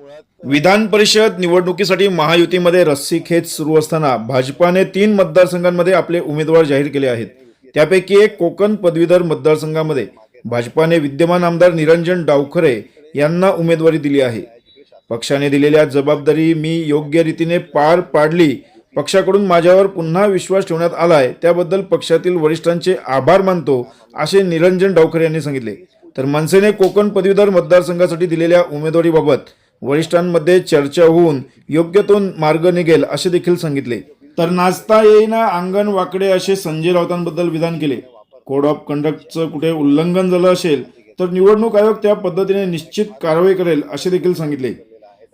विधान परिषद निवडणुकीसाठी महायुतीमध्ये रस्सीखेच सुरू असताना भाजपाने तीन मतदारसंघांमध्ये आपले उमेदवार जाहीर केले आहेत. त्यापैकी एक कोकण पदवीधर मतदारसंघामध्ये भाजपाने विद्यमान आमदार निरंजन डावखरे यांना उमेदवारी दिली आहे. पक्षाने दिलेल्या जबाबदारी मी योग्य रीतीने पार पाडली. पक्षाकडून माझ्यावर पुन्हा विश्वास ठेवण्यात आलाय त्याबद्दल पक्षातील वरिष्ठांचे आभार मानतो असे निरंजन डावखरे यांनी सांगितले. तर मनसेने कोकण पदवीधर मतदारसंघासाठी दिलेल्या उमेदवारीबाबत वरिष्ठांमध्ये चर्चा होऊन योग्य तो मार्ग निघेल असे देखील सांगितले. तर नाचता येईना अंगण वाकडे असे संजय राऊतांबद्दल विधान केले. कोड ऑफ कंडक्टचं कुठे उल्लंघन झालं असेल तर निवडणूक आयोग त्या पद्धतीने निश्चित कारवाई करेल असे देखील सांगितले.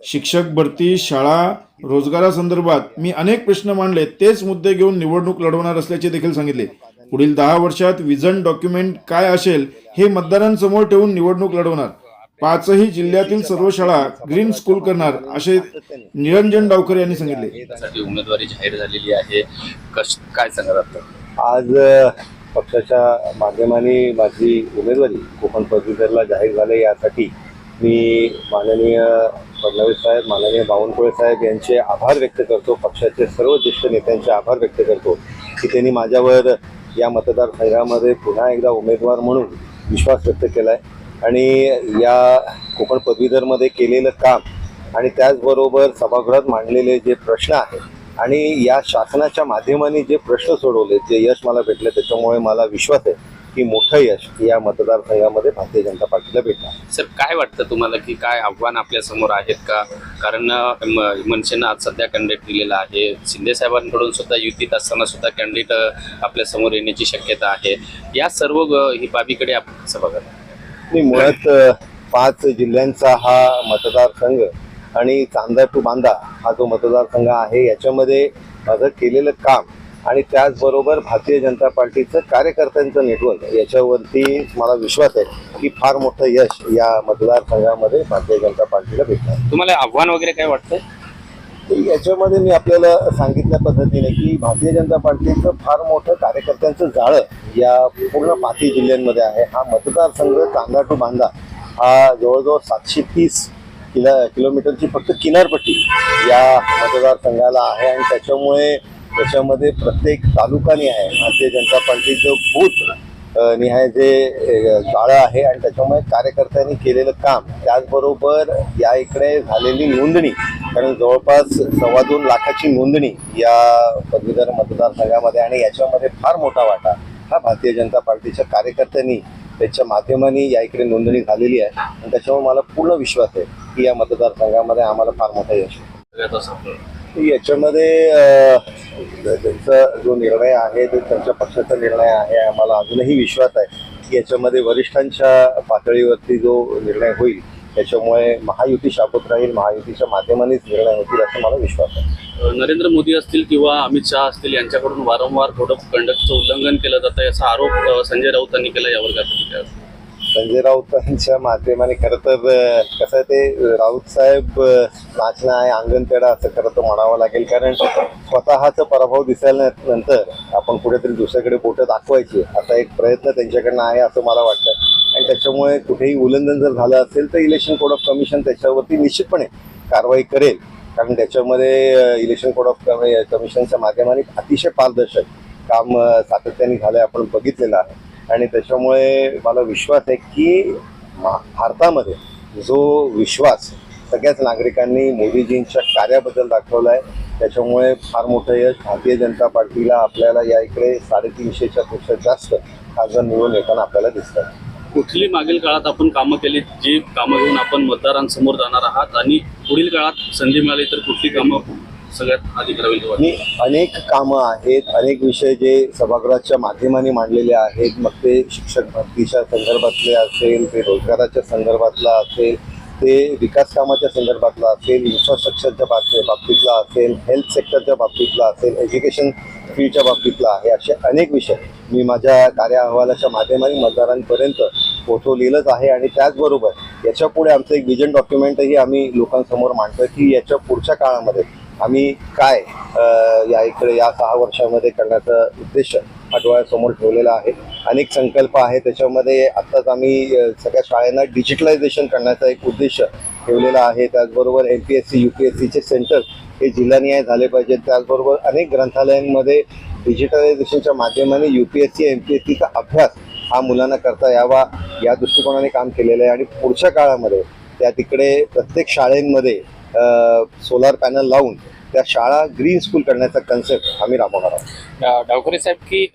शिक्षक भरती शाळा रोजगारासंदर्भात मी अनेक प्रश्न मांडले तेच मुद्दे घेऊन निवडणूक लढवणार असल्याचे देखील सांगितले. पुढील दहा वर्षात विजन डॉक्युमेंट काय असेल हे मतदारांसमोर ठेवून निवडणूक लढवणार. पाचही जिल्ह्यातील सर्व शाळा ग्रीन स्कूल करणार असे निरंजन डावकर यांनी सांगितले. साठी उमेदवारी जाहीर झालेली आहे. काय सांगणार आता? आज पक्षाच्या माध्यमाने माझी उमेदवारी कोकण पदवीधरला जाहीर झाले यासाठी मी माननीय फडणवीस साहेब माननीय बावनकुळे साहेब यांचे आभार व्यक्त करतो. पक्षाचे सर्व ज्येष्ठ नेत्यांचे आभार व्यक्त करतो की त्यांनी माझ्यावर या मतदारसंघामध्ये पुन्हा एकदा उमेदवार म्हणून विश्वास व्यक्त केला आहे आणि या कोकण पदवीधरमध्ये केलेलं काम आणि त्याचबरोबर सभागृहात मांडलेले जे प्रश्न आहेत आणि या शासनाच्या माध्यमाने जे प्रश्न सोडवले जे यश मला भेटले त्याच्यामुळे मला विश्वास आहे की मोठं यश या मतदारसंघामध्ये भारतीय जनता पार्टीला भेटणार. सर काय वाटतं तुम्हाला की काय आव्हान आपल्यासमोर आहेत का? कारण म- मनसेनं आज सध्या कॅन्डिडेट दिलेला आहे. शिंदे साहेबांकडून सुद्धा युतीत असताना सुद्धा कॅन्डिडेट आपल्यासमोर येण्याची शक्यता आहे. या सर्व ही बाबीकडे आपण कसं मी मुळात पाच जिल्ह्यांचा हा मतदारसंघ आणि चांदा टू बांदा हा जो मतदारसंघ आहे याच्यामध्ये माझं केलेलं काम आणि त्याचबरोबर भारतीय जनता पार्टीचं कार्यकर्त्यांचं नेटवर्क याच्यावरती मला विश्वास आहे की फार मोठं यश या मतदारसंघामध्ये भारतीय जनता पार्टीला भेटणार. तुम्हाला आव्हान वगैरे काय वाटतं याच्यामध्ये मी आपल्याला सांगितल्या पद्धतीने की भारतीय जनता पार्टीचं फार मोठं कार्यकर्त्यांचं जाळं या पूर्ण पाचही जिल्ह्यांमध्ये आहे. हा मतदारसंघ कांदा टू बांदा हा जवळजवळ सातशे तीस किलो किलोमीटरची फक्त किनारपट्टी या मतदारसंघाला आहे आणि त्याच्यामुळे त्याच्यामध्ये प्रत्येक तालुकाने आहे. भारतीय जनता पार्टीचं बूथ निहाय जे जाळं आहे आणि त्याच्यामुळे कार्यकर्त्यांनी केलेलं काम त्याचबरोबर या इकडे झालेली नोंदणी कारण जवळपास सव्वा दोन लाखाची नोंदणी या पदवीधर मतदारसंघामध्ये आणि याच्यामध्ये फार मोठा वाटा हा भारतीय जनता पार्टीच्या कार्यकर्त्यांनी त्याच्या माध्यमाने या इकडे नोंदणी झालेली आहे. आणि त्याच्यामुळे मला पूर्ण विश्वास आहे की या मतदारसंघामध्ये आम्हाला फार मोठा यश याच्यामध्ये त्यांचा जो निर्णय आहे तो त्यांच्या पक्षाचा निर्णय आहे आम्हाला अजूनही विश्वास आहे की याच्यामध्ये वरिष्ठांच्या पातळीवरती जो निर्णय होईल त्याच्यामुळे महायुती शाबूत राहील महायुतीच्या माध्यमानेच निर्णय होतील असं मला विश्वास आहे. नरेंद्र मोदी असतील किंवा अमित शहा असतील यांच्याकडून वारंवार कोड ऑफ कंडक्टचं उल्लंघन केलं जातं याचा आरोप संजय राऊतांनी केला यावर काय? संजय राऊतांच्या माध्यमाने खरं तर कसं आहे ते राऊत साहेब नाचणं आहे अंगण तेढा असं खरं तर म्हणावं लागेल. कारण स्वतःचा पराभव दिसल्यानंतर आपण कुठेतरी दुसऱ्याकडे बोटं दाखवायची असा एक प्रयत्न त्यांच्याकडनं आहे असं मला वाटतं. आणि त्याच्यामुळे कुठेही उल्लंघन जर झालं असेल तर इलेक्शन कोड ऑफ कमिशन त्याच्यावरती निश्चितपणे कारवाई करेल. कारण त्याच्यामध्ये इलेक्शन कोड ऑफ कमिशनच्या माध्यमाने अतिशय पारदर्शक काम सातत्याने झालं आपण बघितलेलं आहे. आणि त्याच्यामुळे मला विश्वास आहे की भारतामध्ये जो विश्वास सगळ्याच नागरिकांनी मोदीजींच्या कार्याबद्दल दाखवला आहे त्याच्यामुळे फार मोठं यश भारतीय जनता पार्टीला आपल्याला या इकडे साडेतीनशेच्या पेक्षा जास्त खासदार निवडून येताना आपल्याला दिसतात कुठली मागील काळात आपण कामं केली? जी कामं घेऊन आपण मतदारांसमोर जाणार आहात आणि पुढील काळात संधी मिळाली तर कुठली कामं सगळ्यात आधी करावी आणि अनेक कामं आहेत अनेक विषय जे सभागृहाच्या माध्यमाने मांडलेले आहेत. मग ते शिक्षक भरतीच्या संदर्भातले असेल ते रोजगाराच्या संदर्भातला असेल ते विकास कामाच्या संदर्भातला असेल इन्फ्रास्ट्रक्चरच्या बाबती बाबतीतला असेल हेल्थ सेक्टरच्या बाबतीतला असेल एज्युकेशन फीच्या बाबतीतला आहे. असे अनेक विषय मी माझ्या कार्य अहवालाच्या माध्यमाने मतदारांपर्यंत पोहोचवलेलंच आहे आणि त्याचबरोबर याच्यापुढे आमचं एक विजन डॉक्युमेंटही आम्ही लोकांसमोर मांडतो की याच्या पुढच्या काळामध्ये आम्ही काय या इकडे या सहा वर्षामध्ये करण्याचा उद्देश हा डोळ्यासमोर ठेवलेला आहे. अनेक संकल्प आहे त्याच्यामध्ये आत्ताच आम्ही सगळ्या शाळांना डिजिटलायझेशन करण्याचा एक उद्देश ठेवलेला आहे. त्याचबरोबर M P S C U P S सीचे सेंटर हे जिल्हानिहाय झाले पाहिजेत. त्याचबरोबर अनेक ग्रंथालयांमध्ये डिजिटलायझेशनच्या माध्यमाने U P S C M P S सीचा अभ्यास हा मुलांना करता यावा. या दृष्टिकोनाने काम केलेलं आहे आणि पुढच्या काळामध्ये त्या तिकडे प्रत्येक शाळेमध्ये सोलार पॅनल लावून त्या शाळा ग्रीन स्कूल करण्याचा कन्सेप्ट आम्ही राबवणार आहोत. डावकरे डावखरे साहेब की